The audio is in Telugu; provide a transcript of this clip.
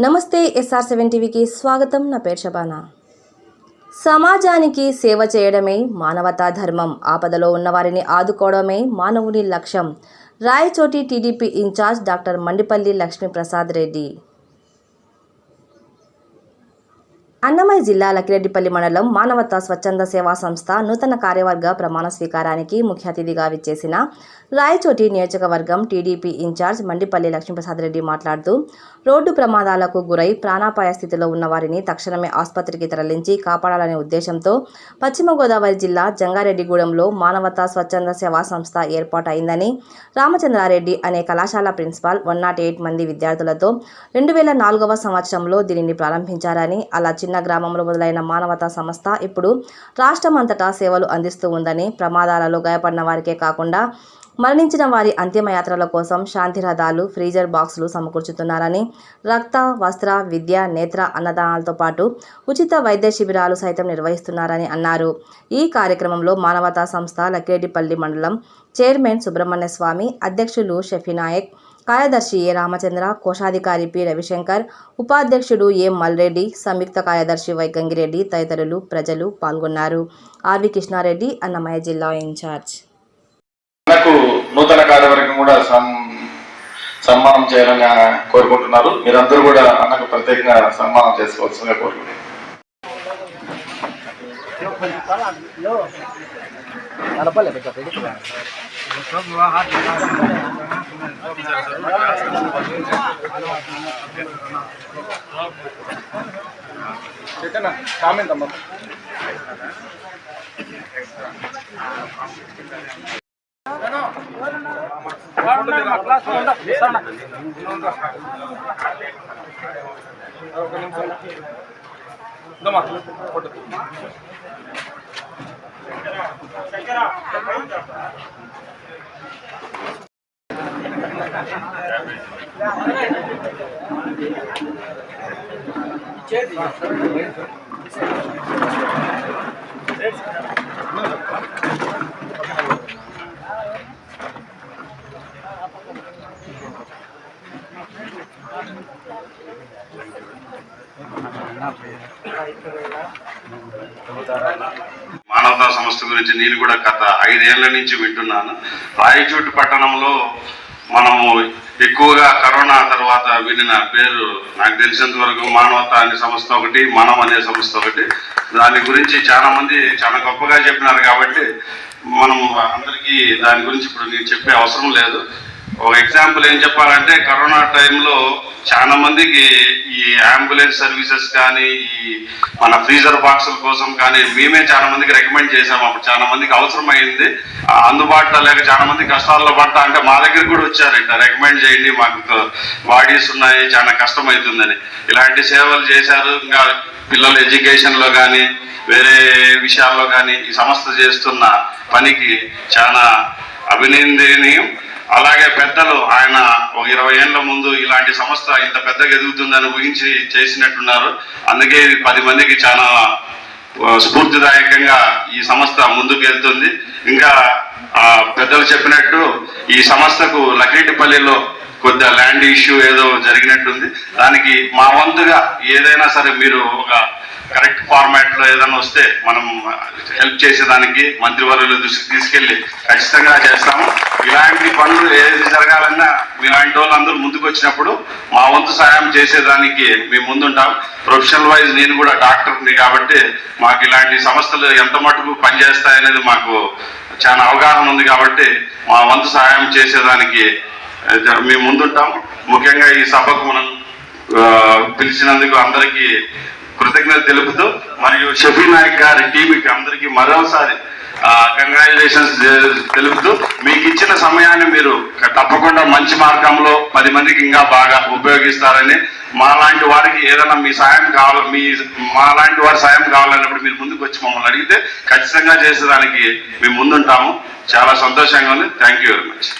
నమస్తే ఎస్ఆర్ సెవెన్ టీవీకి స్వాగతం. నా పేరు శబానా. సమాజానికి సేవ చేయడమే మానవతా ధర్మం. ఆపదలో ఉన్నవారిని ఆదుకోవడమే మానవుని లక్ష్యం. Rayachoti TDP incharge doctor Mandipalli Lakshmiprasad Reddy. Annamayya జిల్లా లకిరెడ్డిపల్లి మండలం మానవతా స్వచ్ఛంద సేవా సంస్థ నూతన కార్యవర్గ ప్రమాణ స్వీకారానికి ముఖ్య అతిథిగా విచ్చేసిన రాయచోటి నియోజకవర్గం TDP in charge Mandipalli Lakshmiprasad Reddy మాట్లాడుతూ రోడ్డు ప్రమాదాలకు గురై ప్రాణాపాయ స్థితిలో ఉన్న వారిని తక్షణమే ఆసుపత్రికి తరలించి కాపాడాలనే ఉద్దేశంతో పశ్చిమ గోదావరి జిల్లా జంగారెడ్డిగూడెంలో మానవతా స్వచ్ఛంద సేవా సంస్థ ఏర్పాటు అయిందని రామచంద్రారెడ్డి అనే కళాశాల ప్రిన్సిపాల్ వన్ నాట్ ఎయిట్ మంది విద్యార్థులతో రెండు వేల నాలుగవ సంవత్సరంలో దీనిని ప్రారంభించారని అలా చిన్న గ్రామంలో మొదలైన మానవతా సంస్థ ఇప్పుడు రాష్ట్రం అంతటా సేవలు అందిస్తూ ఉందని ప్రమాదాలలో గాయపడిన వారికే కాకుండా మరణించిన వారి అంతిమయాత్రల కోసం శాంతి రథాలు ఫ్రీజర్ బాక్సులు సమకూర్చుతున్నారని రక్త వస్త్ర విద్య నేత్ర అన్నదానాలతో పాటు ఉచిత వైద్య శిబిరాలు సైతం నిర్వహిస్తున్నారని అన్నారు. ఈ కార్యక్రమంలో మానవతా సంస్థ లక్కేడిపల్లి మండలం చైర్మన్ సుబ్రహ్మణ్య స్వామి అధ్యక్షులు షఫీనాయక్ కార్యదర్శి ఏ రామచంద్ర కోశాధికారి పి రవిశంకర్ ఉపాధ్యక్షుడు ఏ మల్రెడ్డి సంయుక్త కార్యదర్శి వై గంగిరెడ్డి తదితరులు ప్రజలు పాల్గొన్నారు. ఆర్వి కృష్ణారెడ్డి అన్నమయ్య జిల్లా ఇన్ఛార్జ్. మనకు నూతన కార్యవర్గం కూడా సన్మానం చేయాలని కోరుకుంటున్నారు. మీరందరూ కూడా అన్నకు ప్రత్యేకంగా సన్మానం చేసుకోవాల్సిందిగా కోరుకుంటున్నారు ಚೇತನ ಕಾಮೆಂಟ್ ಅಮ್ಮ ఒక నిమిషం ఇదమ్మా కొట్టు మానవతా సంస్థ గురించి నేను కూడా గత ఐదేళ్ళ నుంచి వింటున్నాను. రాయచోటి పట్టణంలో మనము ఎక్కువగా కరోనా తర్వాత వినిన పేరు నాకు తెలిసినంత వరకు మానవత అనే సంస్థ ఒకటి మనం అనే సంస్థ ఒకటి. దాని గురించి చాలా మంది చాలా గొప్పగా చెప్పినారు కాబట్టి మనం అందరికీ దాని గురించి ఇప్పుడు నేను చెప్పే అవసరం లేదు. ఒక ఎగ్జాంపుల్ ఏం చెప్పాలంటే కరోనా టైంలో చాలా మందికి ఈ అంబులెన్స్ సర్వీసెస్ కానీ ఈ మన ఫ్రీజర్ బాక్సుల కోసం కానీ మేమే చాలా మందికి రికమెండ్ చేసాము అప్పుడు చాలా మందికి అవసరమైంది. అందుబాటులో లేక చాలా మంది కష్టాల్లో పడ్డా అంటే మా దగ్గర కూడా వచ్చారు ఇట్లా రికమెండ్ చేయండి మాకు బాడీస్ ఉన్నాయి చాలా కష్టమవుతుందని ఇలాంటి సేవలు చేశారు. ఇంకా పిల్లల ఎడ్యుకేషన్లో కానీ వేరే విషయాల్లో కానీ ఈ సంస్థ చేస్తున్న పనికి చాలా అభినందనీయం. అలాగే పెద్దలు ఆయన ఒక ఇరవై ఏళ్ళ ముందు ఇలాంటి సంస్థ ఇంత పెద్దగా ఎదుగుతుందని ఊహించి చేసినట్టున్నారు. అందుకే ఇది పది మందికి చాలా స్ఫూర్తిదాయకంగా ఈ సంస్థ ముందుకు వెళ్తుంది ఇంకా పెద్దలు చెప్పినట్టు ఈ సంస్థకు లక్రెడ్డిపల్లిలో కొద్దిగా ల్యాండ్ ఇష్యూ ఏదో జరిగినట్టుంది. దానికి మా వంతుగా ఏదైనా సరే మీరు ఒక కరెక్ట్ ఫార్మాట్లో ఏదైనా వస్తే మనం హెల్ప్ చేసేదానికి మంత్రివర్యుల దృష్టికి తీసుకెళ్ళి ఖచ్చితంగా చేస్తాము. ఇలాంటి పనులు ఏది జరగాలన్నా ఇలాంటి వాళ్ళు అందరూ ముందుకు వచ్చినప్పుడు మా వంతు సహాయం చేసేదానికి మేము ముందుంటాం. ప్రొఫెషనల్ వైజ్ నేను కూడా డాక్టర్ని కాబట్టి మాకు ఇలాంటి సంస్థలు ఎంత మటుకు పనిచేస్తాయనేది మాకు చాలా అవగాహన ఉంది కాబట్టి మా వంతు సహాయం చేసేదానికి మేము ముందుంటాం. ముఖ్యంగా ఈ సభకు మనం పిలిచినందుకు అందరికీ కృతజ్ఞత తెలుపుతూ మరియు షఫీ నాయక్ గారి టీంకి అందరికీ మరోసారి కంగ్రాచులేషన్స్ తెలుపుతూ మీకు ఇచ్చిన సమయాన్ని మీరు తప్పకుండా మంచి మార్గంలో పది మందికి ఇంకా బాగా ఉపయోగిస్తారని మాలాంటి వారికి ఏదైనా మీ సాయం కావాలి మీ మాలాంటి వారి సాయం కావాలన్నప్పుడు మీరు ముందుకు వచ్చి మమ్మల్ని అడిగితే ఖచ్చితంగా చేసేదానికి మేము ముందుంటాము. చాలా సంతోషంగా ఉంది. Thank you very much